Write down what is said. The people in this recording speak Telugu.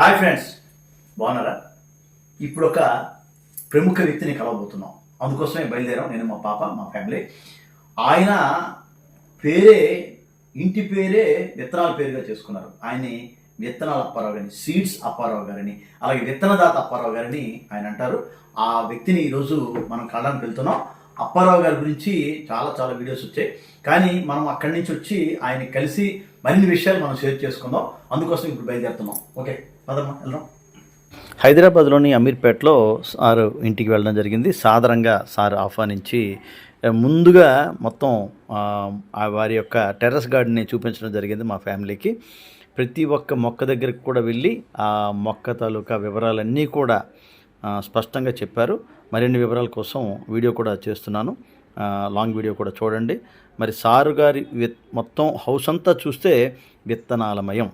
హాయ్ ఫ్రెండ్స్ బాగున్నారా? ఇప్పుడు ఒక ప్రముఖ వ్యక్తిని కలవబోతున్నాం. అందుకోసమే బయలుదేరాం. నేను మా పాప మా ఫ్యామిలీ. ఆయన పేరే ఇంటి పేరే విత్తనాల పేరుగా చేసుకున్నారు. ఆయన్ని విత్తనాల అప్పారావు గారిని సీడ్స్ అప్పారావు గారిని అలాగే విత్తనదాత అప్పారావు గారిని ఆయన అంటారు. ఆ వ్యక్తిని ఈరోజు మనం కలడానికి వెళ్తున్నాం. అప్పారావు గారి గురించి చాలా చాలా వీడియోస్ వచ్చాయి. కానీ మనం అక్కడి నుంచి వచ్చి ఆయన కలిసి మరిన్ని విషయాలు మనం షేర్ చేసుకుందాం. అందుకోసం ఇప్పుడు బయలుదేరుతున్నాం. ఓకే పదమ్మా వెళ్దాం. హైదరాబాద్లోని అమీర్పేటలో సార్ ఇంటికి వెళ్ళడం జరిగింది. సాదరంగా సార్ ఆహ్వానించి ముందుగా మొత్తం ఆ, వారి యొక్క టెర్రస్ గార్డెన్ని చూపించడం జరిగింది మా ఫ్యామిలీకి. ప్రతి ఒక్క మొక్క దగ్గరికి కూడా వెళ్ళి ఆ మొక్క తాలూకా వివరాలన్నీ కూడా స్పష్టంగా చెప్పారు. మరిన్ని వివరాల కోసం వీడియో కూడా చేస్తున్నాను. లాంగ్ వీడియో కూడా చూడండి. మరి సారు గారి విత్ మొత్తం హౌస్ అంతా చూస్తే విత్తనాలమయం.